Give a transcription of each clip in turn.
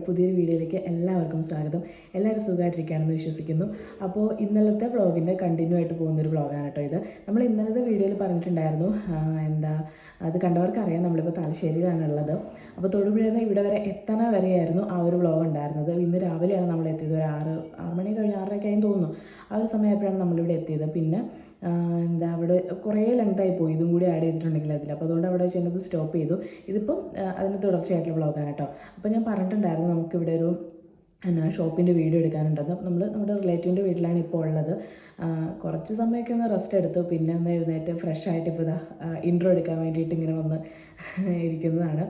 നമ്മുടെ പുതിയൊരു വീഡിയോയിലേക്ക് എല്ലാവർക്കും സ്വാഗതം. എല്ലാവരും സുഖമായിട്ടിരിക്കുകയാണെന്ന് വിശ്വസിക്കുന്നു. അപ്പോൾ ഇന്നലത്തെ വ്ളോഗിന്റെ കണ്ടിന്യൂ ആയിട്ട് പോകുന്നൊരു വ്ളോഗാണ് കേട്ടോ ഇത്. നമ്മൾ ഇന്നലത്തെ വീഡിയോയിൽ പറഞ്ഞിട്ടുണ്ടായിരുന്നു എന്താ അത് കണ്ടവർക്ക് അറിയാം നമ്മളിപ്പോൾ തലശ്ശേരിയിലാണ് ഉള്ളത് അപ്പോൾ തൊടുപുഴയിൽ നിന്ന് ഇവിടെ വരെ എത്തണ വരെയായിരുന്നു ആ ഒരു വ്ളോഗ് ഉണ്ടായിരുന്നത്. ഇന്ന് രാവിലെയാണ് നമ്മൾ എത്തിയത്. ഒരു ആറ് ആറ് മണി കഴിഞ്ഞ് ആറരയൊക്കെ തോന്നുന്നു. ആ ഒരു സമയമായപ്പോഴാണ് നമ്മളിവിടെ എത്തിയത്. പിന്നെ എന്താ അവിടെ കുറേ ലെങ്തായി പോയി. ഇതും കൂടി ആഡ് ചെയ്തിട്ടുണ്ടെങ്കിൽ അതിൽ അപ്പോൾ അതുകൊണ്ട് അവിടെ ചെന്നത് സ്റ്റോപ്പ് ചെയ്തു. ഇതിപ്പം അതിന് തുടർച്ചയായിട്ടുള്ള വ്ളോഗാണ് കേട്ടോ. അപ്പോൾ ഞാൻ പറഞ്ഞിട്ടുണ്ടായിരുന്നു നമുക്കിവിടെ ഒരു എന്നാ ഷോപ്പിന്റെ വീഡിയോ എടുക്കാനുണ്ടെന്ന് നമ്മൾ നമ്മുടെ റിലേറ്റീവിന്റെ വീട്ടിലാണ് ഇപ്പോൾ ഉള്ളത്. കുറച്ച് സമയമൊക്കെ ഒന്ന് റെസ്റ്റ് എടുത്തു. പിന്നെ ഒന്ന് എഴുന്നേറ്റ് ഫ്രഷ് ആയിട്ട് ഇപ്പോൾ ഇതാ ഇൻട്രോ എടുക്കാൻ വേണ്ടിയിട്ട് ഇങ്ങനെ വന്ന് ഇരിക്കുന്നതാണ്.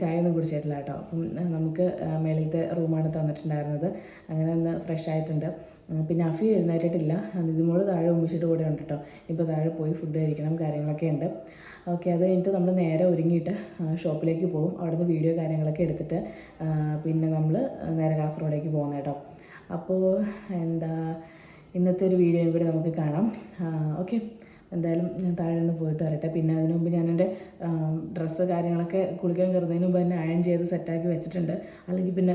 ചായ ഒന്നും കുടിച്ചിട്ടില്ല കേട്ടോ. അപ്പം നമുക്ക് മേളിലത്തെ റൂമാണ് തന്നിട്ടുണ്ടായിരുന്നത്. അങ്ങനെ ഒന്ന് ഫ്രഷ് ആയിട്ടുണ്ട്. പിന്നെ അഫി എഴുന്നേറ്റിട്ടില്ല. നിതിമോൾ താഴെ ഉമ്മിച്ചിട്ട് കൂടെ ഉണ്ട് കേട്ടോ ഇപ്പോൾ താഴെ പോയി ഫുഡ് കഴിക്കണം കാര്യങ്ങളൊക്കെ ഉണ്ട്. ഓക്കെ അത് കഴിഞ്ഞിട്ട് നമ്മൾ നേരെ ഒരുങ്ങിയിട്ട് ഷോപ്പിലേക്ക് പോകും. അവിടുന്ന് വീഡിയോ കാര്യങ്ങളൊക്കെ എടുത്തിട്ട് പിന്നെ നമ്മൾ നേരെ കാസർഗോഡേക്ക് പോകുന്നത് കേട്ടോ അപ്പോൾ എന്താ ഇന്നത്തെ ഒരു വീഡിയോയും കൂടി നമുക്ക് കാണാം. ഓക്കെ എന്തായാലും ഞാൻ താഴെ ഒന്ന് പോയിട്ട് വരട്ടെ. പിന്നെ അതിനു മുമ്പ് ഞാൻ എന്റെ ഡ്രസ്സ് കാര്യങ്ങളൊക്കെ കുളിക്കാൻ കയറുന്നതിന് മുമ്പ് തന്നെ അയൺ ചെയ്ത് സെറ്റാക്കി വെച്ചിട്ടുണ്ട്. അല്ലെങ്കിൽ പിന്നെ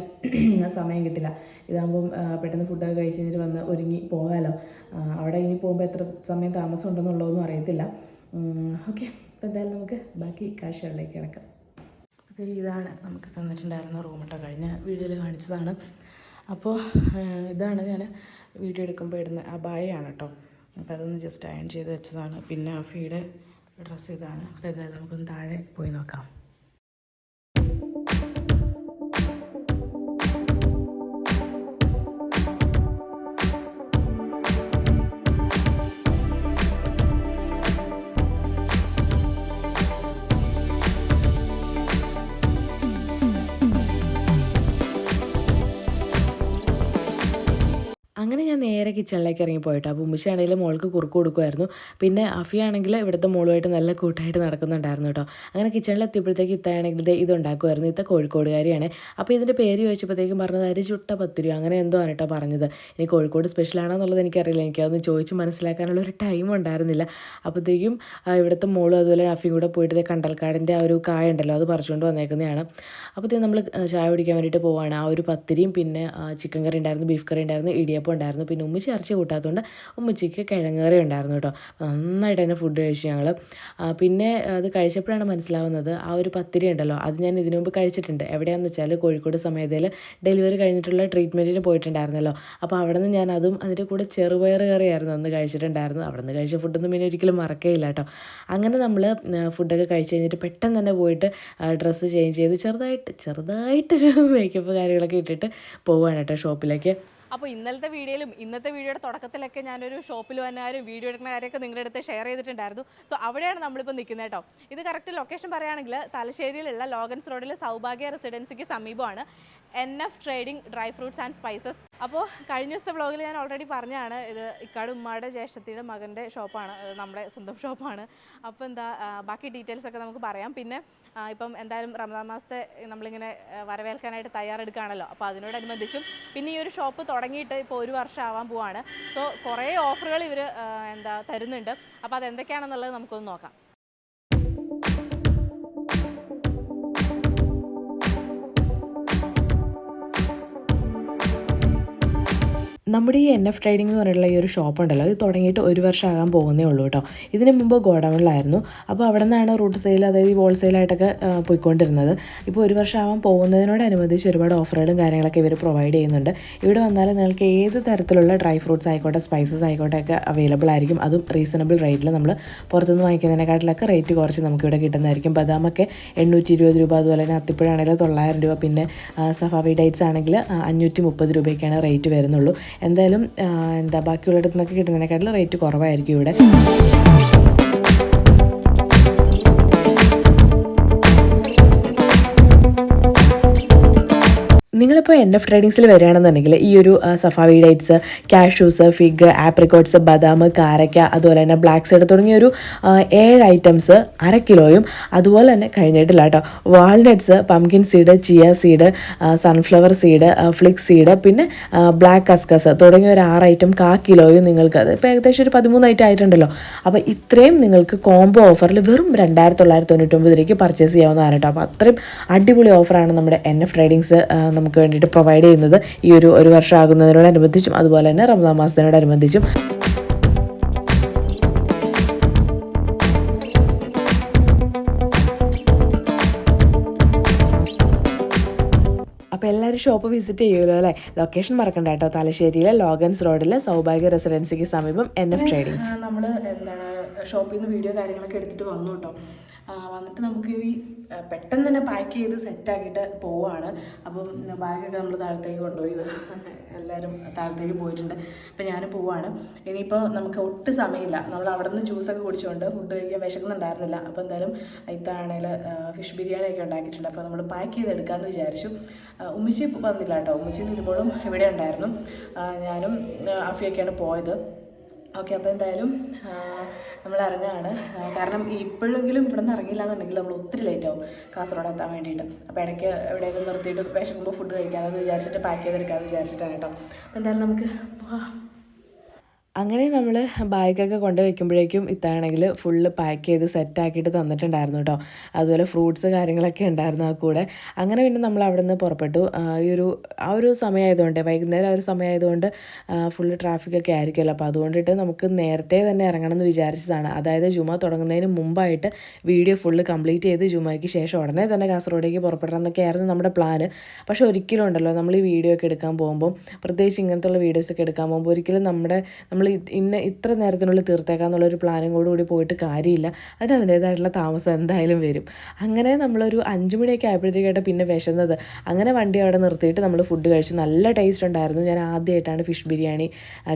സമയം കിട്ടില്ല. ഇതാകുമ്പം പെട്ടെന്ന് ഫുഡൊക്കെ കഴിച്ച് കഴിഞ്ഞിട്ട് വന്ന് ഒരുങ്ങി പോകാമല്ലോ അവിടെ ഇനി പോകുമ്പോൾ എത്ര സമയം താമസം ഉണ്ടെന്നുള്ളതൊന്നും അറിയത്തില്ല. ഓക്കെ അപ്പോൾ എന്തായാലും നമുക്ക് ബാക്കി കാഴ്ചകളിലേക്ക് കിടക്കാം. അപ്പോൾ ഇതാണ് നമുക്ക് തന്നിട്ടുണ്ടായിരുന്ന റൂം കേട്ടോ കഴിഞ്ഞ വീഡിയോയിൽ കാണിച്ചതാണ്. അപ്പോൾ ഇതാണ് ഞാൻ വീഡിയോ എടുക്കുമ്പോൾ ഇടുന്ന അബായയാണ് കേട്ടോ അപ്പോൾ അതൊന്ന് ജസ്റ്റ് അയൺ ചെയ്ത് വെച്ചതാണ്. പിന്നെ അഫിയുടെ ഡ്രസ്സ് ഇതാണ് അപ്പോൾ എന്തായാലും നമുക്കൊന്ന് താഴെ പോയി നോക്കാം. അങ്ങനെ ഞാൻ നേരെ കിച്ചണിലേക്ക് ഇറങ്ങി പോയിട്ട് അപ്പോൾ ഉമ്മച്ചാണെങ്കിൽ മോൾക്ക് കുറുക്ക് കൊടുക്കുമായിരുന്നു. പിന്നെ അഫിയാണെങ്കിൽ ഇവിടുത്തെ മോളുമായിട്ട് നല്ല കൂട്ടായിട്ട് നടക്കുന്നുണ്ടായിരുന്നു കേട്ടോ അങ്ങനെ കിച്ചണിൽ എത്തിയപ്പോഴത്തേക്ക് ഇത്തയാണെങ്കിൽ ഇത് ഇതുണ്ടാക്കുമായിരുന്നു. ഇത്ത കോഴിക്കോടുകാരിയാണ്. അപ്പോൾ ഇതിന്റെ പേര് ചോദിച്ചപ്പോഴത്തേക്കും പറഞ്ഞത് അരി ചുട്ട പത്തിരി അങ്ങനെ എന്തോ ആണ് കേട്ടോ പറഞ്ഞത്. ഇനി കോഴിക്കോട് സ്പെഷ്യലാണോ എന്നുള്ളത് എനിക്കറിയില്ല. എനിക്കതൊന്ന് ചോദിച്ച് മനസ്സിലാക്കാനുള്ള ഒരു ടൈം ഉണ്ടായിരുന്നില്ല. അപ്പോഴത്തേക്കും ഇവിടുത്തെ മോളും അതുപോലെ അഫിയും കൂടെ പോയിട്ട് കണ്ടൽക്കാടിന്റെ ആ ഒരു കായ ഉണ്ടല്ലോ അത് പറിച്ചുകൊണ്ട് വന്നേക്കുന്നതാണ്. അപ്പോഴത്തേക്കും നമ്മൾ ചായ കുടിക്കാൻ വേണ്ടിയിട്ട് പോവുകയാണ് ആ ഒരു പത്തിരിയും പിന്നെ ചിക്കൻ കറി ഉണ്ടായിരുന്നു ബീഫ് കറി ഉണ്ടായിരുന്നു ഇടിയപ്പം ഉണ്ടായിരുന്നു പിന്നെ ഉമ്മച്ചി ഇറച്ചി കൂട്ടാത്തതുകൊണ്ട് ഉമ്മച്ചിക്ക് കിഴങ്ങ് കറി ഉണ്ടായിരുന്നു കേട്ടോ. നന്നായിട്ട് തന്നെ ഫുഡ് കഴിച്ചു ഞങ്ങൾ പിന്നെ അത് കഴിച്ചപ്പോഴാണ് മനസ്സിലാവുന്നത് ആ ഒരു പത്തിരി ഉണ്ടല്ലോ അത് ഞാൻ ഇതിനു മുമ്പ് കഴിച്ചിട്ടുണ്ട്. എവിടെയാണെന്ന് വെച്ചാൽ കോഴിക്കോട് സമയത്തിൽ ഡെലിവറി കഴിഞ്ഞിട്ടുള്ള ട്രീറ്റ്മെന്റിന് പോയിട്ടുണ്ടായിരുന്നല്ലോ. അപ്പോൾ അവിടെ നിന്ന് ഞാൻ അതും അതിന്റെ കൂടെ ചെറുപയർ കറിയായിരുന്നു അന്ന് കഴിച്ചിട്ടുണ്ടായിരുന്നു അവിടെ നിന്ന് കഴിച്ച ഫുഡൊന്നും പിന്നെ ഒരിക്കലും മറക്കേയില്ല കേട്ടോ. അങ്ങനെ നമ്മൾ ഫുഡൊക്കെ കഴിച്ച് കഴിഞ്ഞിട്ട് പെട്ടെന്ന് തന്നെ പോയിട്ട് ഡ്രസ്സ് ചേഞ്ച് ചെയ്ത് ചെറുതായിട്ട് ചെറുതായിട്ടൊരു മേക്കപ്പ് കാര്യങ്ങളൊക്കെ ഇട്ടിട്ട് പോവുകയാണ് കേട്ടോ ഷോപ്പിലേക്ക് അപ്പോൾ ഇന്നലത്തെ വീഡിയോയിലും ഇന്നത്തെ വീഡിയോയുടെ തുടക്കത്തിലൊക്കെ ഞാനൊരു ഷോപ്പിൽ വന്ന കാര്യം വീഡിയോ എടുക്കുന്ന കാര്യമൊക്കെ നിങ്ങളുടെ അടുത്ത് ഷെയർ ചെയ്തിട്ടുണ്ടായിരുന്നു. സോ അവിടെയാണ് നമ്മളിപ്പോൾ നിൽക്കുന്നത് കേട്ടോ. ഇത് കറക്റ്റ് ലൊക്കേഷൻ പറയുകയാണെങ്കിൽ തലശ്ശേരിയിലുള്ള ലോഗൻസ് റോഡിലെ സൗഭാഗ്യ റെസിഡൻസിക്ക് സമീപമാണ്. N F trading dry fruits and spices അപ്പോൾ കഴിഞ്ഞ ദിവസത്തെ വ്ളോഗിൽ ഞാൻ ഓൾറെഡി പറഞ്ഞാണ് ഇത് ഇക്കാട് ഉമ്മയുടെ ജ്യേഷ്ഠത്തിയുടെ മകന്റെ ഷോപ്പാണ് നമ്മുടെ സ്വന്തം ഷോപ്പാണ് അപ്പോൾ എന്താ ബാക്കി ഡീറ്റെയിൽസ് ഒക്കെ നമുക്ക് പറയാം. പിന്നെ ഇപ്പം എന്തായാലും റമദാൻ മാസത്തെ നമ്മളിങ്ങനെ വരവേൽക്കാനായിട്ട് തയ്യാറെടുക്കുകയാണല്ലോ. അപ്പോൾ അതിനോടനുബന്ധിച്ചും പിന്നെ ഈ ഒരു ഷോപ്പ് തുടങ്ങിയിട്ട് ഇപ്പോൾ ഒരു വർഷം ആവാൻ പോവാണ്. സോ കുറേ ഓഫറുകൾ ഇവർ എന്താ തരുന്നുണ്ട്. അപ്പോൾ അതെന്തൊക്കെയാണെന്നുള്ളത് നമുക്കൊന്ന് നോക്കാം. നമ്മുടെ ഈ എൻ എഫ് ട്രേഡിംഗ് എന്ന് പറയുന്ന ഈ ഒരു ഷോപ്പ് ഉണ്ടല്ലോ ഇത് തുടങ്ങിയിട്ട് ഒരു വർഷം ആകാൻ പോകുന്നേ ഉള്ളൂ കേട്ടോ. ഇതിന് മുമ്പ് ഗോഡൗണിലായിരുന്നു. അപ്പോൾ അവിടെ നിന്നാണ് റൂട്ട് സെയിൽ അതായത് ഈ ഹോൾസെയിലായിട്ടൊക്കെ പോയിക്കൊണ്ടിരുന്നത്. ഇപ്പോൾ ഒരു വർഷം ആവാൻ പോകുന്നതിനോടനുബന്ധിച്ച് ഒരുപാട് ഓഫറുകളും കാര്യങ്ങളൊക്കെ ഇവർ പ്രൊവൈഡ് ചെയ്യുന്നുണ്ട്. ഇവിടെ വന്നാൽ നിങ്ങൾക്ക് ഏത് തരത്തിലുള്ള ഡ്രൈ ഫ്രൂട്ട്സ് ആയിക്കോട്ടെ സ്പൈസസ് ആയിക്കോട്ടെ ഒക്കെ അവൈലബിൾ ആയിരിക്കും. അതും റീസണബിൾ റേറ്റിൽ നമ്മൾ പുറത്തുനിന്ന് വാങ്ങിക്കുന്നതിനെക്കാട്ടിലൊക്കെ റേറ്റ് കുറച്ച് നമുക്കിവിടെ കിട്ടുന്നതായിരിക്കും. ബദാമൊക്കെ എണ്ണൂറ്റി ഇരുപത് രൂപ അതുപോലെ തന്നെ അത്തിപ്പഴാണെങ്കിൽ തൊള്ളായിരം രൂപ. പിന്നെ സഫാവി ഡേറ്റ്സ് ആണെങ്കിൽ അഞ്ഞൂറ്റി മുപ്പത് രൂപയ്ക്കാണ് റേറ്റ് വരുന്നുള്ളൂ. എന്തായാലും എന്താ ബാക്കിയുള്ളിടത്തു നിന്നൊക്കെ കിട്ടുന്നതിനെക്കാട്ടിലും റേറ്റ് കുറവായിരിക്കും ഇവിടെ. നിങ്ങളിപ്പോൾ എൻ എഫ് ട്രേഡിങ്സിൽ വരികയാണെന്നുണ്ടെങ്കിൽ ഈ ഒരു Safawi dates cashews fig apricots ബദാം കാരക്ക അതുപോലെ തന്നെ ബ്ലാക്ക് സൈഡ് തുടങ്ങിയ ഒരു ഏഴ് ഐറ്റംസ് അര കിലോയും അതുപോലെ തന്നെ കഴിഞ്ഞിട്ടില്ല കേട്ടോ. Walnuts pumpkin seed chia seed sunflower seed flax seed പിന്നെ ബ്ലാക്ക് കസ്കസ് തുടങ്ങിയ ഒരു ആറ് ഐറ്റം കാ കിലോയും നിങ്ങൾക്ക് അത്. ഇപ്പോൾ ഏകദേശം ഒരു പതിമൂന്ന് ഐറ്റം ആയിട്ടുണ്ടല്ലോ. അപ്പോൾ ഇത്രയും നിങ്ങൾക്ക് കോംബോ ഓഫറിൽ വെറും രണ്ടായിരത്തി തൊള്ളായിരത്തി തൊണ്ണൂറ്റൊമ്പത് രൂപയ്ക്ക് പർച്ചേസ് ചെയ്യാവുന്നതാണ് കേട്ടോ. അപ്പോൾ അത്രയും അടിപൊളി ഓഫറാണ് നമ്മുടെ എൻ എഫ് ട്രേഡിങ്സ് നമുക്ക് വേണ്ടിയിട്ട് പ്രൊവൈഡ് ചെയ്യുന്നത് ഈ ഒരു ഒരു വർഷം ആകുന്നതിനോടനുബന്ധിച്ചും അതുപോലെ തന്നെ റമദാൻ മാസത്തിനോടനുബന്ധിച്ചും. അപ്പോൾ എല്ലാവരും ഷോപ്പ് വിസിറ്റ് ചെയ്യുമല്ലോ അല്ലേ? ലൊക്കേഷൻ മറക്കണ്ട കേട്ടോ. തലശ്ശേരിയിലെ ലോഗൻസ് റോഡിലെ സൗഭാഗ്യ റെസിഡൻസിക്ക് സമീപം എൻ എഫ് ട്രേഡിങ്സ് നമ്മൾ എന്താണ് ഷോപ്പിൽ നിന്ന് വീഡിയോ കാര്യങ്ങളൊക്കെ എടുത്തിട്ട് വന്നു കേട്ടോ. വന്നിട്ട് നമുക്ക് ഈ പെട്ടെന്ന് തന്നെ പാക്ക് ചെയ്ത് സെറ്റാക്കിയിട്ട് പോവുകയാണ് അപ്പം ബാഗൊക്കെ നമ്മൾ താഴത്തേക്ക് കൊണ്ടുപോയി എല്ലാവരും താഴത്തേക്ക് പോയിട്ടുണ്ട്. അപ്പം ഞാൻ പോവാണ്. ഇനിയിപ്പോൾ നമുക്ക് ഒട്ടും സമയമില്ല. നമ്മൾ അവിടെ നിന്ന് ജ്യൂസൊക്കെ കുടിച്ചുകൊണ്ട് ഫുഡ് കഴിക്കാൻ വിശക്കുന്നുണ്ടായിരുന്നില്ല. അപ്പോൾ എന്തായാലും ഇത്താണെങ്കിൽ ഫിഷ് ബിരിയാണിയൊക്കെ ഉണ്ടാക്കിയിട്ടുണ്ട്. അപ്പോൾ നമ്മൾ പാക്ക് ചെയ്തെടുക്കാമെന്ന് വിചാരിച്ചു. ഉമ്മിച്ചി വന്നില്ല കേട്ടോ. ഉമ്മിച്ചി നിരുമ്പോഴും ഇവിടെ ഉണ്ടായിരുന്നു. ഞാനും അഫിയൊക്കെയാണ് പോയത്. ഓക്കെ അപ്പോൾ എന്തായാലും നമ്മൾ ഇറങ്ങുകയാണ്. കാരണം ഇപ്പോഴെങ്കിലും ഇവിടെ നിന്ന് ഇറങ്ങിയില്ല എന്നുണ്ടെങ്കിൽ നമ്മൾ ഒത്തിരി ലേറ്റ് ആവും കാസർഗോഡ് എത്താൻ വേണ്ടിയിട്ട്. അപ്പോൾ ഇടയ്ക്ക് എവിടെയെങ്കിലും നിർത്തിയിട്ട് വിശക്കുമ്പോൾ ഫുഡ് കഴിക്കാമെന്ന് വിചാരിച്ചിട്ട് പാക്ക് ചെയ്തെടുക്കാമെന്ന് വിചാരിച്ചിട്ടാണ് കേട്ടോ. അപ്പോൾ എന്തായാലും നമുക്ക് പോവാം. അങ്ങനെ നമ്മൾ ബാഗൊക്കെ കൊണ്ട് വെക്കുമ്പോഴേക്കും ഇത്താണെങ്കിൽ ഫുള്ള് പാക്ക് ചെയ്ത് സെറ്റാക്കിയിട്ട് തന്നിട്ടുണ്ടായിരുന്നു കേട്ടോ അതുപോലെ ഫ്രൂട്ട്സ് കാര്യങ്ങളൊക്കെ ഉണ്ടായിരുന്നു ആ കൂടെ. അങ്ങനെ പിന്നെ നമ്മൾ അവിടെ നിന്ന് പുറപ്പെട്ടു ഈ ഒരു ആ ഒരു സമയമായതുകൊണ്ട് വൈകുന്നേരം ആ ഒരു സമയമായതുകൊണ്ട് ഫുള്ള് ട്രാഫിക്കൊക്കെ ആയിരിക്കുമല്ലോ. അപ്പോൾ അതുകൊണ്ടിട്ട് നമുക്ക് നേരത്തെ തന്നെ ഇറങ്ങണം എന്ന് വിചാരിച്ചതാണ്. അതായത് ജുമ തുടങ്ങുന്നതിന് മുമ്പായിട്ട് വീഡിയോ ഫുള്ള് കംപ്ലീറ്റ് ചെയ്ത് ജുമയ്ക്ക് ശേഷം ഉടനെ തന്നെ കാസർഗോഡേക്ക് പുറപ്പെടണം എന്നൊക്കെയായിരുന്നു നമ്മുടെ പ്ലാന് പക്ഷേ ഒരിക്കലും ഉണ്ടല്ലോ നമ്മൾ ഈ വീഡിയോ ഒക്കെ എടുക്കാൻ പോകുമ്പോൾ പ്രത്യേകിച്ച് ഇങ്ങനത്തുള്ള വീഡിയോസൊക്കെ എടുക്കാൻ പോകുമ്പോൾ ഒരിക്കലും നമ്മുടെ നമ്മൾ ഇന്ന ഇത്ര നേരത്തിനുള്ളിൽ തീർത്തേക്കാന്നുള്ളൊരു കൂടി കൂടി പോയിട്ട് കാര്യമില്ല. അതിന് അതിന്റേതായിട്ടുള്ള താമസം എന്തായാലും വരും. അങ്ങനെ നമ്മളൊരു അഞ്ച് മണിയൊക്കെ ആയപ്പോഴത്തേക്കായിട്ട് പിന്നെ വിശന്നത്. അങ്ങനെ വണ്ടി അവിടെ നിർത്തിയിട്ട് നമ്മൾ ഫുഡ് കഴിച്ചു. നല്ല ടേസ്റ്റ് ഉണ്ടായിരുന്നു. ഞാൻ ആദ്യമായിട്ടാണ് ഫിഷ് ബിരിയാണി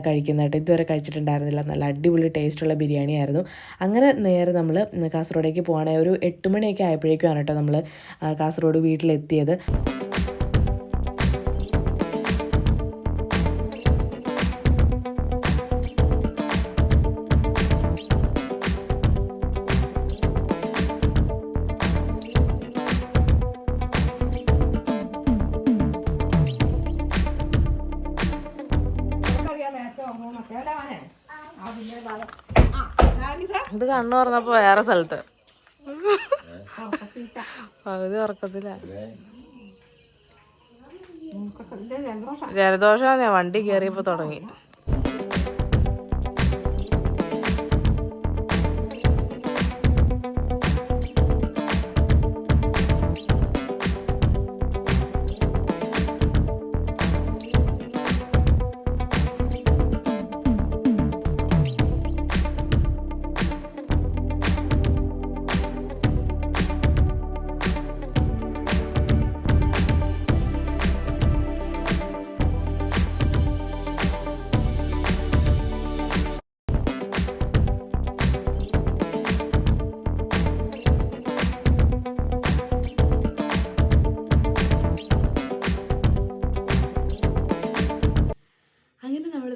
കഴിക്കുന്നത് കേട്ടോ. ഇതുവരെ കഴിച്ചിട്ടുണ്ടായിരുന്നില്ല. നല്ല അടിപൊളി ടേസ്റ്റുള്ള ബിരിയാണി ആയിരുന്നു. അങ്ങനെ നേരെ നമ്മൾ കാസർഗോഡേക്ക് പോകണേ ഒരു എട്ട് മണിയൊക്കെ ആയപ്പോഴേക്കുമാണ് കേട്ടോ നമ്മൾ കാസർഗോഡ് വീട്ടിലെത്തിയത്. കണ്ണു പറഞ്ഞപ്പോ വേറെ സ്ഥലത്ത്. പകുതി ഉറക്കത്തില്ല ജലദോഷം? വണ്ടി കയറിയപ്പോ തുടങ്ങി.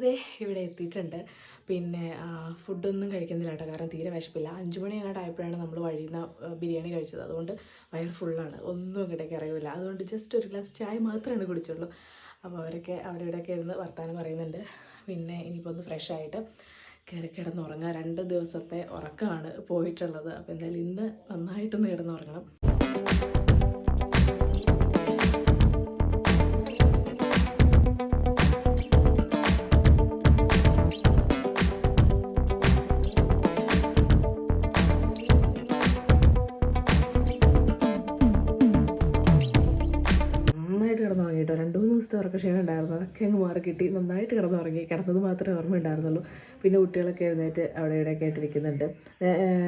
അങ്ങനെ ഇവിടെ എത്തിയിട്ടുണ്ട്. പിന്നെ ഫുഡൊന്നും കഴിക്കുന്നില്ല കേട്ടോ. കാരണം തീരെ വിശപ്പില്ല. അഞ്ചു മണി അങ്ങോട്ട് ആയപ്പോഴാണ് നമ്മൾ വഴിയിൽ നിന്ന് ബിരിയാണി കഴിച്ചത്. അതുകൊണ്ട് വയർ ഫുള്ളാണ്. ഒന്നും അങ്ങോട്ടേക്ക് അറിയില്ല അതുകൊണ്ട് ജസ്റ്റ് ഒരു ഗ്ലാസ് ചായ മാത്രമാണ് കുടിച്ചുള്ളൂ. അപ്പോൾ അവരൊക്കെ അവിടെ ഇവിടെയൊക്കെ ഇരുന്ന് വർത്തമാനം പറയുന്നുണ്ട്. പിന്നെ ഇനിയിപ്പോൾ ഒന്ന് ഫ്രഷ് ആയിട്ട് കയറി കിടന്നുറങ്ങാം രണ്ട് ദിവസത്തെ ഉറക്കമാണ് പോയിട്ടുള്ളത്. അപ്പോൾ എന്തായാലും ഇന്ന് നന്നായിട്ടൊന്ന് കിടന്നുറങ്ങണം ദിവസത്തെ ഉറക്ക ക്ഷീണം ഉണ്ടായിരുന്നു. അതൊക്കെ അങ്ങ് മാറി കിട്ടി നന്നായിട്ട് കിടന്നുറങ്ങി. കിടന്നത് മാത്രമേ ഓർമ്മ ഉണ്ടായിരുന്നുള്ളൂ പിന്നെ കുട്ടികളൊക്കെ എഴുന്നേറ്റ് അവിടെ ഇവിടെയൊക്കെ ആയിട്ടിരിക്കുന്നുണ്ട്.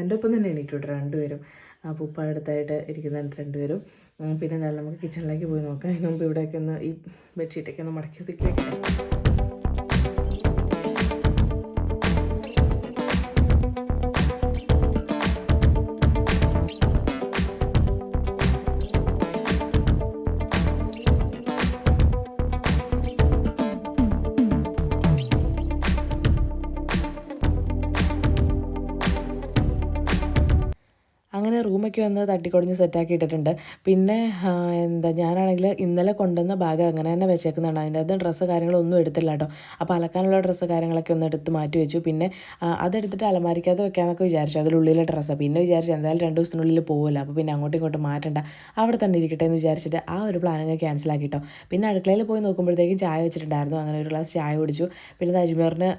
എന്റെ ഒപ്പം തന്നെ എണീറ്റുണ്ട് രണ്ടുപേരും. ആ പൂപ്പ അടുത്തായിട്ട് ഇരിക്കുന്നുണ്ട് രണ്ടുപേരും. പിന്നെ എന്തായാലും നമുക്ക് കിച്ചണിലേക്ക് പോയി നോക്കാം. അതിന് മുമ്പ് ഇവിടെയൊക്കെ ഒന്ന് ഈ ബെഡ്ഷീറ്റൊക്കെ ഒന്ന് മടക്കി ഒതുക്കി റൂമൊക്കെ ഒന്ന് തട്ടിക്കൊടിഞ്ഞ് സെറ്റാക്കി ഇട്ടിട്ടുണ്ട്. പിന്നെ എന്താ ഞാനാണെങ്കിൽ ഇന്നലെ കൊണ്ടുവന്ന ബാഗ് അങ്ങനെ തന്നെ വെച്ചേക്കുന്നതാണ്. അതിന്റെ അത് ഡ്രസ്സ് കാര്യങ്ങളൊന്നും എടുത്തില്ല കേട്ടോ. അപ്പോൾ അലക്കാനുള്ള ഡ്രസ്സ് കാര്യങ്ങളൊക്കെ ഒന്ന് എടുത്ത് മാറ്റി വെച്ചു. പിന്നെ അതെടുത്തിട്ട് അലമാരിക്കകത്ത് വെക്കാനൊക്കെ വിചാരിച്ചു. അതിലുള്ളിലെ ഡ്രസ്സാണ് പിന്നെ വിചാരിച്ചു എന്തായാലും രണ്ട് ദിവസത്തിനുള്ളിൽ പോകുമല്ലോ അപ്പോൾ പിന്നെ അങ്ങോട്ടും ഇങ്ങോട്ടും മാറ്റണ്ട. അവിടെ തന്നെ ഇരിക്കട്ടെ എന്ന് വിചാരിച്ചിട്ട് ആ ഒരു പ്ലാനങ്ങ് ക്യാൻസൽ ആക്കി കേട്ടോ. പിന്നെ അടുക്കളയിൽ പോയി നോക്കുമ്പോഴത്തേക്കും ചായ വെച്ചിട്ടുണ്ടായിരുന്നു. അങ്ങനെ ഒരു ഗ്ലാസ് ചായ കുടിച്ചു. പിന്നെ അജ്മീറിന്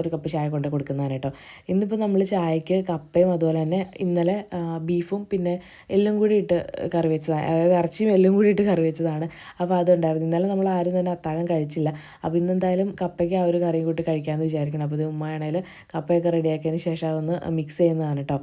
ഒരു കപ്പ് ചായ കൊണ്ട് കൊടുക്കുന്നതാണ് കേട്ടോ. ഇന്നിപ്പോൾ നമ്മൾ ചായക്ക് കപ്പയും അതുപോലെ തന്നെ ഇന്നലെ ബീഫും പിന്നെ എല്ലും കൂടി ഇട്ട് കറി വെച്ചതാണ്. അതായത് ഇറച്ചിയും എല്ലും കൂടി ഇട്ട് കറി വെച്ചതാണ്. അപ്പോൾ അതുണ്ടായിരുന്നു. ഇന്നലെ നമ്മൾ ആരും തന്നെ അത്താഴം കഴിച്ചില്ല. അപ്പോൾ ഇന്നെന്തായാലും കപ്പയ്ക്ക് ആ ഒരു കറിയും കൂട്ടി കഴിക്കാമെന്ന് വിചാരിക്കണം. അപ്പോൾ ഇത് ഉമ്മയാണെങ്കിൽ കപ്പയൊക്കെ റെഡിയാക്കിയതിന് ശേഷം അതൊന്ന് മിക്സ് ചെയ്യുന്നതാണ് കേട്ടോ.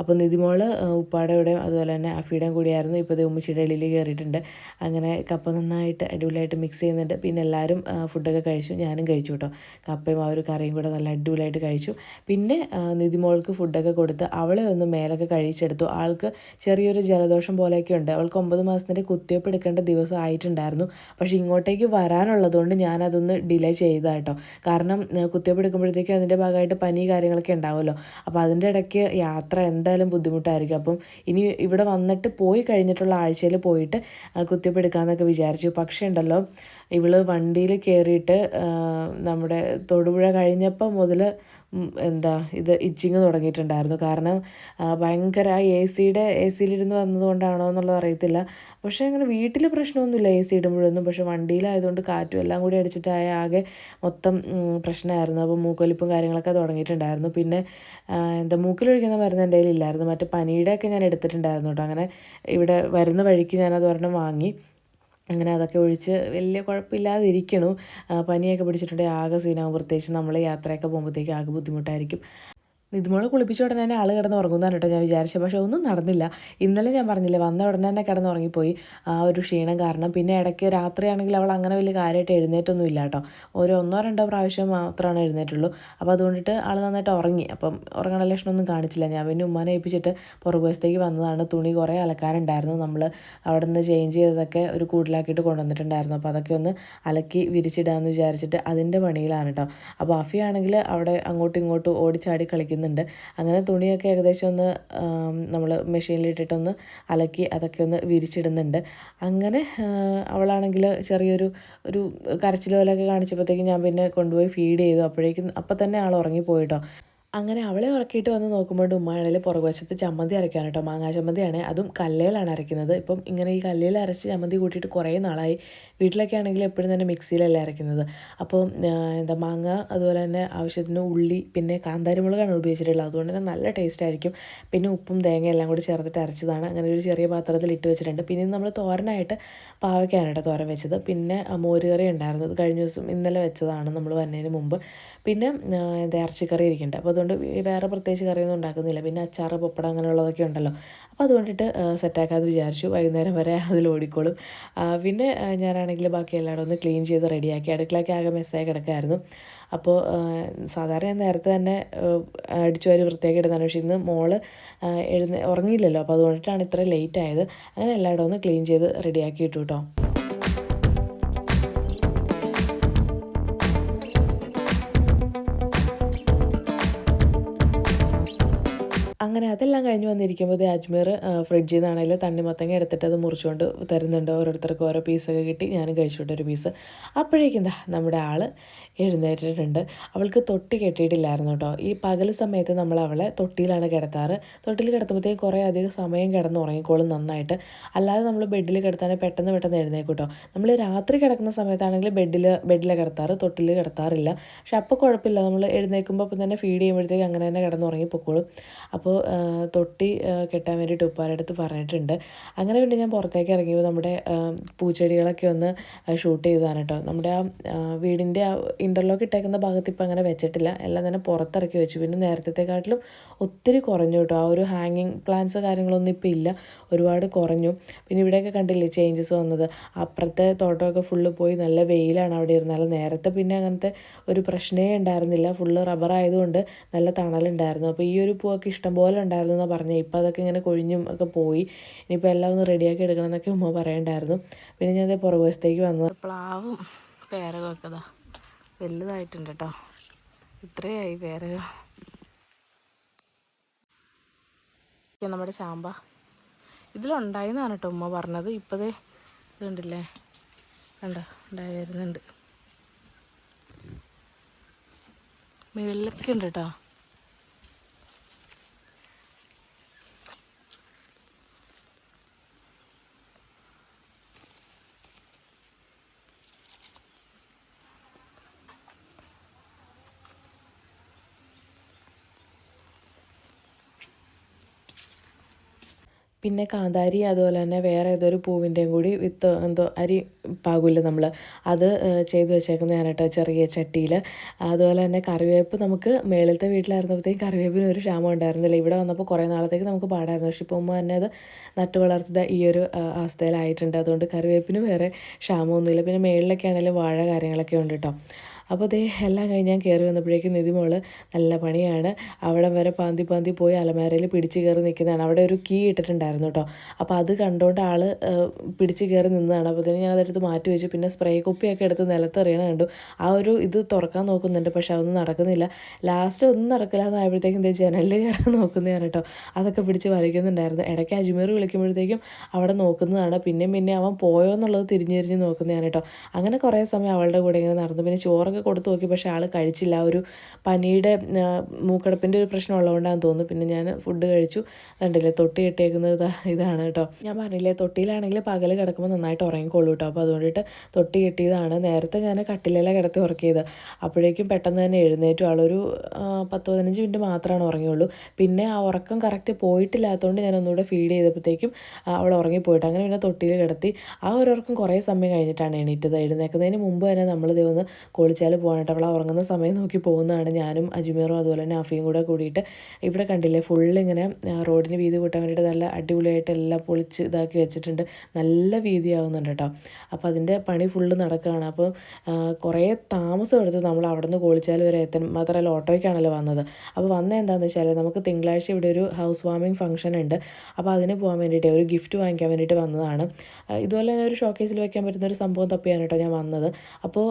അപ്പോൾ നിതിമോൾ ഉപ്പാടയുടെയും അതുപോലെ തന്നെ അഫിയുടെയും കൂടിയായിരുന്നു. ഇപ്പോൾ ഇത് ഉമ്മച്ചിയുടെ ഇടയിൽ കയറിയിട്ടുണ്ട്. അങ്ങനെ കപ്പ നന്നായിട്ട് അടിപൊളിയായിട്ട് മിക്സ് ചെയ്യുന്നുണ്ട്. പിന്നെ എല്ലാവരും ഫുഡൊക്കെ കഴിച്ചു. ഞാനും കഴിച്ചു കേട്ടോ. കപ്പയും ആ ഒരു കറിയും കൂടെ നല്ല അടിപൊളിയായിട്ട് കഴിച്ചു. പിന്നെ നിതിമോൾക്ക് ഫുഡൊക്കെ കൊടുത്ത് അവളെ ഒന്ന് മേലൊക്കെ കഴിച്ചെടുത്തു ആൾക്ക് ചെറിയൊരു ജലദോഷം പോലെയൊക്കെ ഉണ്ട് അവൾക്ക് ഒമ്പത് മാസത്തിന്റെ കുത്തിവയ്പ്പ് എടുക്കേണ്ട ദിവസം ആയിട്ടുണ്ടായിരുന്നു. പക്ഷേ ഇങ്ങോട്ടേക്ക് വരാനുള്ളതുകൊണ്ട് ഞാനതൊന്ന് ഡിലേ ചെയ്ത കേട്ടോ. കാരണം കുത്തിവയ്പ്പ് എടുക്കുമ്പോഴത്തേക്കും അതിന്റെ ഭാഗമായിട്ട് പനി കാര്യങ്ങളൊക്കെ ഉണ്ടാവുമല്ലോ. അപ്പോൾ അതിന്റെ ഇടയ്ക്ക് യാത്ര എന്തായാലും ബുദ്ധിമുട്ടായിരിക്കും. അപ്പം ഇനി ഇവിടെ വന്നിട്ട് പോയി കഴിഞ്ഞിട്ടുള്ള ആഴ്ചയിൽ പോയിട്ട് കുത്തിവയ്പ്പ് എടുക്കാമെന്നൊക്കെ വിചാരിച്ചു. പക്ഷേ ഉണ്ടല്ലോ ഇവൾ വണ്ടിയിൽ കയറിയിട്ട് നമ്മുടെ തൊടുപുഴ കഴിഞ്ഞപ്പോൾ മുതൽ എന്താ ഇത് ഇച്ചിങ് തുടങ്ങിയിട്ടുണ്ടായിരുന്നു. കാരണം ഭയങ്കര എ സിയുടെ എ സിയിലിരുന്ന് വന്നതുകൊണ്ടാണോ എന്നുള്ളത് അറിയത്തില്ല. പക്ഷേ അങ്ങനെ വീട്ടിൽ പ്രശ്നമൊന്നുമില്ല എ സി ഇടുമ്പോഴൊന്നും. പക്ഷേ വണ്ടിയിലായതുകൊണ്ട് കാറ്റും എല്ലാം കൂടി അടിച്ചിട്ടായ ആകെ മൊത്തം പ്രശ്നമായിരുന്നു. അപ്പോൾ മൂക്കൊലിപ്പും കാര്യങ്ങളൊക്കെ തുടങ്ങിയിട്ടുണ്ടായിരുന്നു. പിന്നെ എന്താ മൂക്കിലൊഴിക്കുന്ന മരുന്ന് എന്റെ കയ്യിലില്ലായിരുന്നു. മറ്റേ പനിയുടെ ഒക്കെ ഞാൻ എടുത്തിട്ടുണ്ടായിരുന്നു കേട്ടോ. അങ്ങനെ ഇവിടെ വരുന്ന വഴിക്ക് ഞാനത് ഒരെണ്ണം വാങ്ങി. അങ്ങനെ അതൊക്കെ ഒഴിച്ച് വലിയ കുഴപ്പമില്ലാതെ ഇരിക്കണു പനിയൊക്കെ പിടിച്ചിട്ടുണ്ടെങ്കിൽ ആകെ സീനാകും പ്രത്യേകിച്ച് നമ്മൾ യാത്രയൊക്കെ പോകുമ്പോഴത്തേക്കും ആകെ ബുദ്ധിമുട്ടായിരിക്കും. നിതുമോളെ കുളിപ്പിച്ച ഉടനെ തന്നെ ആൾ കിടന്ന് ഉറങ്ങുന്നതാണ് കേട്ടോ ഞാൻ വിചാരിച്ചത് പക്ഷേ ഒന്നും നടന്നില്ല. ഇന്നലെ ഞാൻ പറഞ്ഞില്ല വന്ന ഉടനെ തന്നെ കിടന്ന് ഉറങ്ങിപ്പോയി ആ ഒരു ക്ഷീണം കാരണം. പിന്നെ ഇടയ്ക്ക് രാത്രിയാണെങ്കിൽ അവൾ അങ്ങനെ വലിയ കാര്യമായിട്ട് എഴുന്നേറ്റൊന്നും ഇല്ല കേട്ടോ. ഓരോ ഒന്നോ രണ്ടോ പ്രാവശ്യം മാത്രമാണ് എഴുന്നേറ്റുള്ളൂ. അപ്പോൾ അതുകൊണ്ടിട്ട് ആൾ നന്നായിട്ട് ഉറങ്ങി. അപ്പം ഉറങ്ങണ ലക്ഷണമൊന്നും കാണിച്ചില്ല. ഞാൻ പിന്നെ ഉമ്മാനെ ഏൽപ്പിച്ചിട്ട് പുറകുവശത്തേക്ക് വന്നതാണ്. തുണി കുറേ അലക്കാനുണ്ടായിരുന്നു. നമ്മൾ അവിടെ നിന്ന് ചേഞ്ച് ചെയ്തതൊക്കെ ഒരു കൂടുതലാക്കിയിട്ട് കൊണ്ടുവന്നിട്ടുണ്ടായിരുന്നു. അപ്പോൾ അതൊക്കെ ഒന്ന് അലക്കി വിരിച്ചിടാമെന്ന് വിചാരിച്ചിട്ട് അതിന്റെ പണിയിലാണ് കേട്ടോ. അപ്പോൾ അഫിയാണെങ്കിൽ അവിടെ അങ്ങോട്ടും ഇങ്ങോട്ടും ഓടിച്ചാടി കളിക്കുന്നുണ്ട് അങ്ങനെ തുണിയൊക്കെ ഏകദേശം ഒന്ന് നമ്മൾ മെഷീനിലിട്ടിട്ടൊന്ന് അലക്കി അതൊക്കെ ഒന്ന് വിരിച്ചിടുന്നുണ്ട്. അങ്ങനെ അവളാണെങ്കിൽ ചെറിയൊരു ഒരു കരച്ചിൽ പോലെയൊക്കെ കാണിച്ചപ്പോഴത്തേക്കും ഞാൻ പിന്നെ കൊണ്ടുപോയി ഫീഡ് ചെയ്തു. അപ്പോഴേക്കും അപ്പം തന്നെ ആൾ ഉറങ്ങിപ്പോയിട്ടോ അങ്ങനെ അവളെ ഉറക്കിയിട്ട് വന്ന് നോക്കുമ്പോൾ ഉമ്മയാണെങ്കിൽ പുറകുവശത്ത് ചമ്മന്തി അരയ്ക്കാൻ കേട്ടോ. മാങ്ങാ ചമ്മന്തിയാണ്. അതും കല്ലയിലാണ് അരയ്ക്കുന്നത്. ഇപ്പം ഇങ്ങനെ ഈ കല്ലയിൽ അരച്ച് ചമ്മന്തി കൂട്ടിയിട്ട് കുറേ നാളായി. വീട്ടിലൊക്കെ ആണെങ്കിൽ എപ്പോഴും തന്നെ മിക്സിയിലല്ലേ അരയ്ക്കുന്നത്. അപ്പോൾ എന്താ മാങ്ങ അതുപോലെ തന്നെ ആവശ്യത്തിന് ഉള്ളി പിന്നെ കാന്താരിമുളകാണ് ഉപയോഗിച്ചിട്ടുള്ളത്. അതുകൊണ്ട് തന്നെ നല്ല ടേസ്റ്റ് ആയിരിക്കും. പിന്നെ ഉപ്പും തേങ്ങ എല്ലാം കൂടി ചേർത്തിട്ട് അരച്ചതാണ്. അങ്ങനെ ഒരു ചെറിയ പാത്രത്തിൽ ഇട്ട് വെച്ചിട്ടുണ്ട്. പിന്നെ നമ്മൾ തോരനായിട്ട് പാവയ്ക്കാണ് കേട്ടോ തോരൻ വെച്ചത്. പിന്നെ മോരുകറി മോര് കറി ഉണ്ടായിരുന്നു. കഴിഞ്ഞ ദിവസം ഇന്നലെ വെച്ചതാണ് നമ്മൾ വന്നതിന് മുമ്പ്. പിന്നെ എന്താ ഇറച്ചിക്കറി ഇരിക്കുന്നുണ്ട്. അപ്പോൾ അതുകൊണ്ട് വേറെ പ്രത്യേകിച്ച് കറിയൊന്നും ഉണ്ടാക്കുന്നില്ല. പിന്നെ അച്ചാറ് പപ്പടം അങ്ങനെയുള്ളതൊക്കെ ഉണ്ടല്ലോ. അപ്പോൾ അതുകൊണ്ടിട്ട് സെറ്റാക്കാമെന്ന് വിചാരിച്ചു. വൈകുന്നേരം വരെ അതിൽ ഓടിക്കോളും. പിന്നെ ഞാനാണെങ്കിൽ ബാക്കി എല്ലാവരും ഒന്ന് ക്ലീൻ ചെയ്ത് റെഡിയാക്കി അടുക്കളയ്ക്ക് ആകെ മെസ്സായി കിടക്കായിരുന്നു. അപ്പോൾ സാധാരണ ഞാൻ നേരത്തെ തന്നെ അടിച്ചു വാരി വൃത്തിയാക്കി ഇടുന്നതാണ്. പക്ഷേ ഇന്ന് മോൾ എഴുന്ന ഉറങ്ങിയില്ലല്ലോ. അപ്പോൾ അതുകൊണ്ടിട്ടാണ് ഇത്ര ലേറ്റ് ആയത്. അങ്ങനെ എല്ലായിടും ഒന്ന് ക്ലീൻ ചെയ്ത് റെഡിയാക്കി ഇട്ടു കേട്ടോ അങ്ങനെ അതെല്ലാം കഴിഞ്ഞ് വന്നിരിക്കുമ്പോൾ അജ്മീർ ഫ്രിഡ്ജിൽ നിന്നാണെങ്കിൽ തണ്ണിമത്തങ്ങ എടുത്തിട്ട് അത് മുറിച്ചുകൊണ്ട് തരുന്നുണ്ട്. ഓരോരുത്തർക്ക് ഓരോ പീസൊക്കെ കിട്ടി. ഞാനും കഴിച്ചോട്ടെ ഒരു പീസ് അപ്പോഴേക്കും എന്താ നമ്മുടെ ആൾ എഴുന്നേറ്റിട്ടുണ്ട്. അവൾക്ക് തൊട്ടി കെട്ടിയിട്ടില്ലായിരുന്നു കേട്ടോ. ഈ പകൽ സമയത്ത് നമ്മൾ അവളെ തൊട്ടിയിലാണ് കിടത്താറ്. തൊട്ടിയിൽ കിടത്തുമ്പോഴത്തേക്കും കുറേ അധികം സമയം കിടന്ന് ഉറങ്ങിക്കോളും നന്നായിട്ട്. അല്ലാതെ നമ്മൾ ബെഡിൽ കിടത്താണെങ്കിൽ പെട്ടെന്ന് പെട്ടെന്ന് എഴുന്നേക്കും കേട്ടോ. നമ്മൾ രാത്രി കിടക്കുന്ന സമയത്താണെങ്കിൽ ബെഡിൽ ബെഡിലെ കിടത്താറ് തൊട്ടിൽ കിടത്താറില്ല. പക്ഷെ അപ്പോൾ കുഴപ്പമില്ല. നമ്മൾ എഴുന്നേൽക്കുമ്പോൾ അപ്പം തന്നെ ഫീഡ് ചെയ്യുമ്പോഴത്തേക്ക് അങ്ങനെ തന്നെ കിടന്ന് ഉറങ്ങിപ്പോക്കോളും. അപ്പോൾ ആ, തൊട്ടി കെട്ടാൻ വേണ്ടിയിട്ട് ഉപ്പാരടുത്ത് പറഞ്ഞിട്ടുണ്ട്. അങ്ങനെ പിന്നെ ഞാൻ പുറത്തേക്ക് ഇറങ്ങിയപ്പോൾ നമ്മുടെ പൂച്ചെടികളൊക്കെ ഒന്ന് ഷൂട്ട് ചെയ്തതാണ് കേട്ടോ. നമ്മുടെ ആ വീടിന്റെ ആ ഇന്റർലോക്ക് ഇട്ടേക്കുന്ന ഭാഗത്ത് ഇപ്പം അങ്ങനെ വെച്ചിട്ടില്ല. എല്ലാം തന്നെ പുറത്തിറക്കി വെച്ചു. പിന്നെ നേരത്തേക്കാട്ടിലും ഒത്തിരി കുറഞ്ഞു കേട്ടോ. ആ ഒരു ഹാങ്ങിങ് പ്ലാന്റ്സ് കാര്യങ്ങളൊന്നും ഇപ്പം ഇല്ല. ഒരുപാട് കുറഞ്ഞു. പിന്നെ ഇവിടെയൊക്കെ കണ്ടില്ലേ ചേഞ്ചസ് വന്നത്? അപ്പുറത്തെ തോട്ടമൊക്കെ ഫുള്ള് പോയി നല്ല വെയിലാണ് അവിടെ ഇരുന്നാലും നേരത്തെ പിന്നെ അങ്ങനത്തെ ഒരു പ്രശ്നമേ ഉണ്ടായിരുന്നില്ല. ഫുള്ള് റബ്ബർ ആയതുകൊണ്ട് നല്ല തണലുണ്ടായിരുന്നു. അപ്പോൾ ഈ ഒരു പൂവൊക്കെ ഇഷ്ടംപോലെ ഉണ്ടായിരുന്നു എന്നാണ് പറഞ്ഞത്. ഇപ്പോൾ അതൊക്കെ ഇങ്ങനെ കൊഴിഞ്ഞും ഒക്കെ പോയി. ഇനിയിപ്പോൾ എല്ലാം ഒന്ന് റെഡിയാക്കി എടുക്കണം എന്നൊക്കെ ഉമ്മ പറയണ്ടായിരുന്നു. പിന്നെ ഞാൻ ദേ പുറകുവശത്തേക്ക് വന്നത് പ്ലാവും പേരകൊക്കെ ഇതാ വലുതായിട്ടുണ്ട് കേട്ടോ ഇത്രയായി പേരക. നമ്മുടെ ചാമ്പ ഇതിലുണ്ടായിരുന്നാണ് കേട്ടോ ഉമ്മ പറഞ്ഞത്. ഇപ്പതേ ഇതുണ്ടല്ലേ? കണ്ട? ഉണ്ടായി വരുന്നുണ്ട്. മുകളിലൊക്കെ ഉണ്ട് കേട്ടോ പിന്നെ കാന്താരി അതുപോലെ തന്നെ വേറെ ഏതൊരു പൂവിന്റെയും കൂടി വിത്ത് എന്തോ അരി പാകില്ല നമ്മൾ അത് ചെയ്തു വെച്ചേക്കുന്ന ഞാനട്ടോ ചെറിയ ചട്ടിയിൽ. അതുപോലെ തന്നെ കറിവേപ്പ് നമുക്ക് മേളിലത്തെ വീട്ടിലായിരുന്നപ്പോഴത്തേക്കും കറിവേപ്പിന് ഒരു ക്ഷാമം ഉണ്ടായിരുന്നില്ല. ഇവിടെ വന്നപ്പോൾ കുറേ നാളത്തേക്ക് നമുക്ക് പാടായിരുന്നു. പക്ഷേ ഇപ്പോൾ ഉമ്മ തന്നെ അത് നട്ടു വളർത്തുന്ന ഈ ഒരു അവസ്ഥയിലായിട്ടുണ്ട്. അതുകൊണ്ട് കറിവേപ്പിന് വേറെ ക്ഷാമമൊന്നുമില്ല. പിന്നെ മേളിലൊക്കെ ആണെങ്കിലും വാഴ കാര്യങ്ങളൊക്കെ ഉണ്ട് കേട്ടോ. അപ്പോൾ ദേ എല്ലാം കഴിഞ്ഞ് ഞാൻ കയറി വന്നപ്പോഴേക്കും മോൾ നല്ല പണിയാണ്. അവിടെ വരെ പാന്തി പാന്തി പോയി അലമാരയിൽ പിടിച്ച് കയറി നിൽക്കുന്നതാണ്. അവിടെ ഒരു കീ ഇട്ടിട്ടുണ്ടായിരുന്നു കേട്ടോ. അപ്പോൾ അത് കണ്ടുകൊണ്ട് ആൾ പിടിച്ച് കയറി നിന്നതാണ്. അപ്പോൾ തന്നെ ഞാൻ അതെടുത്ത് മാറ്റി വെച്ചു. പിന്നെ സ്പ്രേ കുപ്പിയൊക്കെ എടുത്ത് നിലത്തെറിയണ കണ്ടു. ആ ഒരു ഇത് തുറക്കാൻ നോക്കുന്നുണ്ട് പക്ഷെ അതൊന്നും നടക്കുന്നില്ല. ലാസ്റ്റ് ഒന്നും നടക്കില്ല എന്നായപ്പോഴത്തേക്കും ദേ ജനലിൽ കയറാൻ നോക്കുന്നതാണ് കേട്ടോ. അതൊക്കെ പിടിച്ച് വലിക്കുന്നുണ്ടായിരുന്നു. ഇടയ്ക്ക് അജ്മീർ വിളിക്കുമ്പോഴത്തേക്കും അവിടെ നോക്കുന്നതാണ്. പിന്നെയും പിന്നെ അവൻ പോയോ എന്നുള്ളത് തിരിഞ്ഞ് തിരിഞ്ഞ് നോക്കുന്നതാണ് കേട്ടോ. അങ്ങനെ കുറേ സമയം അവളുടെ കൂടെ ഇങ്ങനെ നടന്നു. പിന്നെ ചോറൊക്കെ കൊടുത്തു നോക്കി. പക്ഷേ ആൾ കഴിച്ചില്ല. ഒരു പനിയുടെ മൂക്കടപ്പിന്റെ ഒരു പ്രശ്നം ഉള്ളതുകൊണ്ടാണെന്ന് തോന്നുന്നു. പിന്നെ ഞാൻ ഫുഡ് കഴിച്ചു. കണ്ടില്ലേ? തൊട്ടി കെട്ടിയേക്കുന്നത് ഇതാണ് കേട്ടോ. ഞാൻ പറഞ്ഞില്ലേ? തൊട്ടിയിലാണെങ്കിൽ പകൽ കിടക്കുമ്പോൾ നന്നായിട്ട് ഉറങ്ങിക്കോളൂ കേട്ടോ. അപ്പോൾ അതുകൊണ്ടിട്ട് തൊട്ടി കെട്ടിയതാണ്. നേരത്തെ ഞാൻ കട്ടിലല്ല കിടത്തി ഉറക്കിയത്. അപ്പോഴേക്കും പെട്ടെന്ന് തന്നെ എഴുന്നേറ്റു. ആളൊരു പത്ത് പതിനഞ്ച് മിനിറ്റ് മാത്രമാണ് ഉറങ്ങിയുള്ളൂ. പിന്നെ ആ ഉറക്കം കറക്റ്റ് പോയിട്ടില്ലാത്തതുകൊണ്ട് ഞാൻ ഒന്നുകൂടെ ഫീഡ് ചെയ്തപ്പോഴത്തേക്കും അവൾ ഉറങ്ങിപ്പോയിട്ട് അങ്ങനെ പിന്നെ തൊട്ടിയിൽ കിടത്തി. ആ ഒരു ഉറക്കം കുറേ സമയം കഴിഞ്ഞിട്ടാണ് എണീറ്റത്. എഴുന്നേൽക്കുന്നതിന് മുമ്പ് തന്നെ നമ്മൾ ദേ ഒന്ന് കുളിച്ചാൽ പോകാനായിട്ട് അവൾ ഉറങ്ങുന്ന സമയം നോക്കി പോകുന്നതാണ് ഞാനും അജ്മീറും അതുപോലെ തന്നെ അഫിയും കൂടെ കൂടിയിട്ട് ഇവിടെ കണ്ടില്ലേ ഫുള്ള് ഇങ്ങനെ ആ, റോഡിന് വീതി കൂട്ടാൻ വേണ്ടിയിട്ട് നല്ല അടിപൊളിയായിട്ട് എല്ലാം പൊളിച്ച് ഇതാക്കി വെച്ചിട്ടുണ്ട്. നല്ല വീതിയാവുന്നുണ്ട് കേട്ടോ. അപ്പോൾ അതിന്റെ പണി ഫുള്ള് നടക്കുകയാണ്. അപ്പോൾ കുറേ താമസം എടുത്തു നമ്മൾ അവിടെ നിന്ന് കോളിച്ചാൽ വരെ എത്താൻ മാത്രമല്ല ഓട്ടോയ്ക്കാണല്ലോ വന്നത്. അപ്പോൾ വന്ന എന്താണെന്ന് വെച്ചാൽ നമുക്ക് തിങ്കളാഴ്ച ഇവിടെ ഒരു ഹൗസ് വാമിംഗ് ഫംഗ്ഷൻ ഉണ്ട്. അപ്പോൾ അതിന് പോകാൻ വേണ്ടിയിട്ട് ഒരു ഗിഫ്റ്റ് വാങ്ങിക്കാൻ വേണ്ടിയിട്ട് വന്നതാണ്. ഇതുപോലെ തന്നെ ഒരു ഷോക്കേസിൽ വെക്കാൻ പറ്റുന്ന ഒരു സംഭവം തപ്പിയാണ് കേട്ടോ ഞാൻ വന്നത്. അപ്പോൾ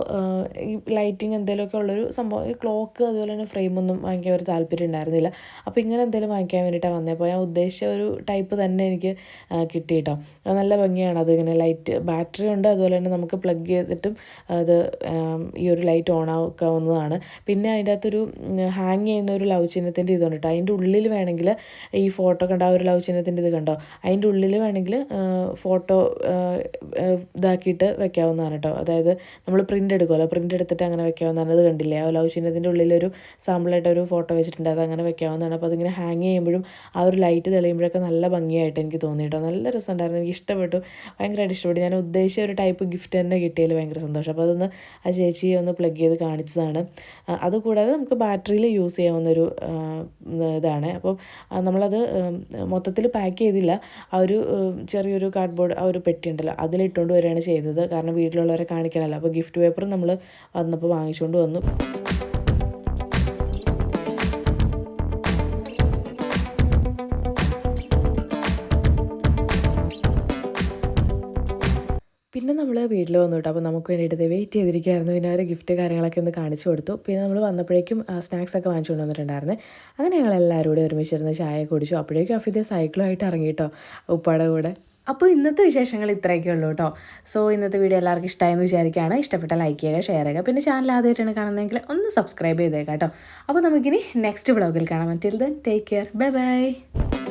ഈ ലൈറ്റിങ് എന്തെങ്കിലുമൊക്കെ ഉള്ളൊരു സംഭവം ഈ ക്ലോക്ക് അതുപോലെ തന്നെ ഫ്രെയിമൊന്നും വാങ്ങിക്കാൻ ഒരു താല്പര്യം ഉണ്ടായിരുന്നില്ല. അപ്പോൾ ഇങ്ങനെ എന്തെങ്കിലും വാങ്ങിക്കാൻ വേണ്ടിയിട്ടാണ് വന്നത് അപ്പോൾ ഞാൻ ഉദ്ദേശിച്ച ഒരു ടൈപ്പ് തന്നെ എനിക്ക് കിട്ടി കേട്ടോ നല്ല ഭംഗിയാണ്. അത് ഇങ്ങനെ ലൈറ്റ് ബാറ്ററി ഉണ്ട്. അതുപോലെ തന്നെ നമുക്ക് പ്ലഗ് ചെയ്തിട്ടും അത് ഈ ഒരു ലൈറ്റ് ഓൺ ആക്കാവുന്നതാണ്. പിന്നെ അതിന്റെ അകത്തൊരു ഹാങ് ചെയ്യുന്ന ഒരു ലവ് ചിഹ്നത്തിന്റെ ഇതുണ്ട് കേട്ടോ അതിന്റെ ഉള്ളിൽ വേണമെങ്കിൽ ഈ ഫോട്ടോ കണ്ട ഒരു ലവ് ചിഹ്നത്തിന്റെ ഇത് കണ്ടോ? അതിന്റെ ഉള്ളിൽ വേണമെങ്കിൽ ഫോട്ടോ ഇതാക്കിയിട്ട് വെക്കാവുന്നതാണ് കേട്ടോ അതായത് നമ്മൾ പ്രിന്റ് എടുക്കുമല്ലോ പ്രിന്റ് എടുത്തിട്ട് അങ്ങനെ വെക്കാവുന്നതാണ് അത് കണ്ടില്ലേ? ആ ലവ് ചിഹ്നത്തിന്റെ ഉള്ളിലൊരു സാമ്പിളായിട്ട് ഒരു ഫോട്ടോ വെച്ചിട്ടുണ്ട്. അത് അങ്ങനെ വെക്കാവുന്നതാണ്. അപ്പോൾ അതിങ്ങനെ ഹാങ് ചെയ്യുമ്പോഴും ആ ഒരു ലൈറ്റ് തെളിയുമ്പോഴൊക്കെ നല്ല ഭംഗിയായിട്ട് എനിക്ക് തോന്നി കേട്ടോ നല്ല രസമുണ്ടായിരുന്നു. എനിക്ക് ഇഷ്ടപ്പെട്ടു. ഭയങ്കരമായിട്ട് ഇഷ്ടപ്പെട്ടു. ഞാൻ ഉദ്ദേശിച്ച ഒരു ടൈപ്പ് ഗിഫ്റ്റ് തന്നെ കിട്ടിയതിൽ ഭയങ്കര സന്തോഷം. അപ്പോൾ അതൊന്ന് ആ ചേച്ചി ഒന്ന് പ്ലഗ് ചെയ്ത് കാണിച്ചതാണ്. അതുകൂടാതെ നമുക്ക് ബാറ്ററിയിൽ യൂസ് ചെയ്യാവുന്നൊരു ഇതാണ്. അപ്പോൾ നമ്മളത് മൊത്തത്തിൽ പാക്ക് ചെയ്തില്ല. ആ ഒരു ചെറിയൊരു കാർഡ്ബോർഡ് ആ ഒരു പെട്ടി ഉണ്ടല്ലോ. അതിലിട്ടുകൊണ്ട് വരികയാണ് ചെയ്തത്. കാരണം വീട്ടിലുള്ളവരെ കാണിക്കണമല്ലോ അപ്പോൾ ഗിഫ്റ്റ് പേപ്പർ നമ്മൾ വന്നപ്പോൾ വാങ്ങിച്ചുകൊണ്ട് വന്നു. പിന്നെ നമ്മൾ വീട്ടിൽ വന്നു കേട്ടോ. അപ്പോൾ നമുക്ക് വേണ്ടിയിട്ട് വെയിറ്റ് ചെയ്തിരിക്കുകയായിരുന്നു. പിന്നെ അവർ ഗിഫ്റ്റ് കാര്യങ്ങളൊക്കെ ഒന്ന് കാണിച്ചു കൊടുത്തു. പിന്നെ നമ്മൾ വന്നപ്പോഴേക്കും സ്നാക്സ് ഒക്കെ വാങ്ങിച്ചു കൊണ്ടുവന്നിട്ടുണ്ടായിരുന്നേ അങ്ങനെ ഞങ്ങൾ എല്ലാവരും കൂടെ ഒരുമിച്ചിരുന്ന് ചായ കുടിച്ചു. അപ്പോഴേക്കും അഫിദേ സൈക്കിളുമായിട്ട് ഇറങ്ങി കേട്ടോ. ഉപ്പാടെ കൂടെ. അപ്പോൾ ഇന്നത്തെ വിശേഷങ്ങൾ ഇത്രയൊക്കെ ഉള്ളൂ കേട്ടോ. സോ ഇന്നത്തെ വീഡിയോ എല്ലാവർക്കും ഇഷ്ടമായെന്ന് വിചാരിക്കുകയാണ്. ഇഷ്ടപ്പെട്ട ലൈക്ക് ചെയ്യുക ഷെയർ ചെയ്യുക. പിന്നെ ചാനൽ ആദ്യമായിട്ടാണ് കാണുന്നതെങ്കിൽ ഒന്ന് സബ്സ്ക്രൈബ് ചെയ്തേക്കാം കേട്ടോ. അപ്പോൾ നമുക്കിനി നെക്സ്റ്റ് വ്ളോഗിൽ കാണാം. Until then take care bye bye